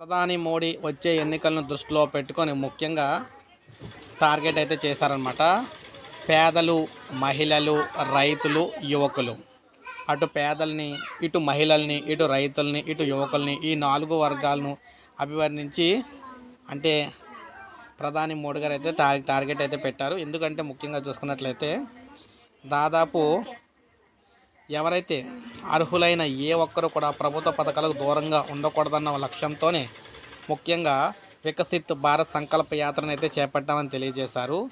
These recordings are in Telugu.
ప్రధాని మోడీ వచ్చే ఎన్నికలను దృష్టిలో పెట్టుకొని ముఖ్యంగా టార్గెట్ అయితే చేశారనమాట పేదలు మహిళలు రైతులు యువకులు. అటు పేదల్ని ఇటు మహిళల్ని ఇటు రైతుల్ని ఇటు యువకుల్ని ఈ నాలుగు వర్గాలను అభివర్ణించి అంటే ప్రధాని మోడీ గారు అయితే టార్ టార్గెట్ అయితే పెట్టారు. ఎందుకంటే ముఖ్యంగా చూసుకున్నట్లయితే దాదాపు ఎవరైతే అర్హులైన ఏ ఒక్కరు కూడా ప్రభుత్వ పథకాలకు దూరంగా ఉండకూడదన్న లక్ష్యంతోనే ముఖ్యంగా వికసిత్ భారత్ సంకల్ప యాత్రను అయితే చేపట్టామని తెలియజేశారు.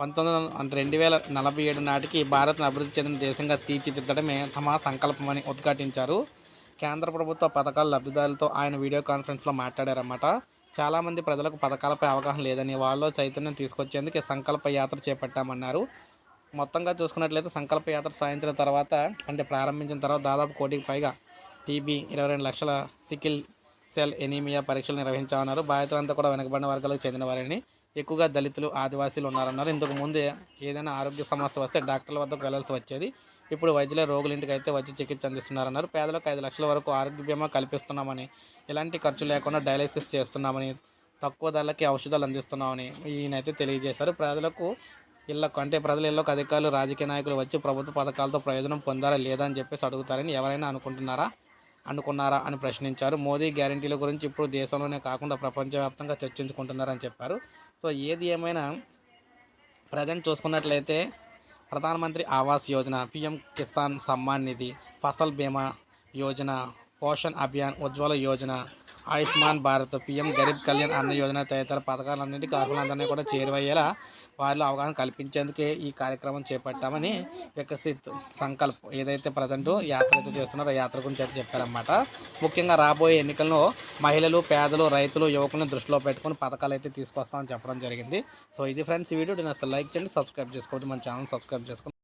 పంతొమ్మిది వందల అంటే రెండు వేల నలభై ఏడు నాటికి భారత్ను అభివృద్ధి చెందిన దేశంగా తీర్చిదిద్దడమే తమ సంకల్పమని ఉద్ఘాటించారు. కేంద్ర ప్రభుత్వ పథకాల లబ్ధిదారులతో ఆయన వీడియో కాన్ఫరెన్స్లో మాట్లాడారన్నమాట. చాలామంది ప్రజలకు పథకాలపై అవగాహన లేదని వాళ్ళలో చైతన్యం తీసుకొచ్చేందుకు సంకల్ప యాత్ర చేపట్టామన్నారు. మొత్తంగా చూసుకున్నట్లయితే సంకల్ప యాత్ర సాధించిన తర్వాత అంటే ప్రారంభించిన తర్వాత దాదాపు కోటికి పైగా టీబీ ఇరవై రెండు లక్షల సికిల్ సెల్ ఎనీమియా పరీక్షలు నిర్వహించామన్నారు బాధితులంతా కూడా వెనకబడిన వర్గాలకు చెందిన వారిని ఎక్కువగా దళితులు ఆదివాసీలు ఉన్నారన్నారు. ఇంతకు ముందు ఏదైనా ఆరోగ్య సమస్య వస్తే డాక్టర్ల వద్దకు వెళ్ళాల్సి వచ్చేది. ఇప్పుడు వైద్యులే రోగుల ఇంటికి అయితే వచ్చి చికిత్స అందిస్తున్నారన్నారు. పేదలకు ఐదు లక్షల వరకు ఆరోగ్య బీమా కల్పిస్తున్నామని ఎలాంటి ఖర్చు లేకుండా డయాలసిస్ చేస్తున్నామని తక్కువ ధరలకి ఔషధాలు అందిస్తున్నామని ఈయనైతే తెలియజేశారు. ప్రజలకు ఇళ్ళకు అంటే ప్రజల ఇళ్ళకు అధికారులు రాజకీయ నాయకులు వచ్చి ప్రభుత్వ పథకాలతో ప్రయోజనం పొందారా లేదా అని చెప్పేసి అడుగుతారని ఎవరైనా అనుకుంటున్నారా? అనుకున్నారా అని ప్రశ్నించారు. మోదీ గ్యారంటీల గురించి ఇప్పుడు దేశంలోనే కాకుండా ప్రపంచవ్యాప్తంగా చర్చించుకుంటున్నారని చెప్పారు. సో ఏది ఏమైనా ప్రజెంట్ చూసుకున్నట్లయితే ప్రధానమంత్రి ఆవాస్ యోజన పిఎం కిసాన్ సమ్మాన్ నిధి ఫసల్ బీమా యోజన పోషణ్ అభియాన్ ఉజ్వల యోజన ఆయుష్మాన్ భారత్ పిఎం గరీబ్ కళ్యాణ్ అన్న యోజన తదితర పథకాలన్నింటికీ అర్హులందరినీ కూడా చేరువయ్యేలా వారిలో అవగాహన కల్పించేందుకే ఈ కార్యక్రమం చేపట్టామని వికసిత్ సంకల్ప్ ఏదైతే ప్రజెంట్ యాత్ర అయితే చేస్తున్నారో యాత్ర గురించి అయితే చెప్పారన్నమాట. ముఖ్యంగా రాబోయే ఎన్నికల్లో మహిళలు పేదలు రైతులు యువకులను దృష్టిలో పెట్టుకుని పథకాలు అయితే తీసుకొస్తామని చెప్పడం జరిగింది. సో ఇది ఫ్రెండ్స్ వీడియో నేను అసలు లైక్ చేయండి సబ్స్క్రైబ్ చేసుకోవద్దు మన ఛానల్ సబ్స్క్రైబ్ చేసుకోండి.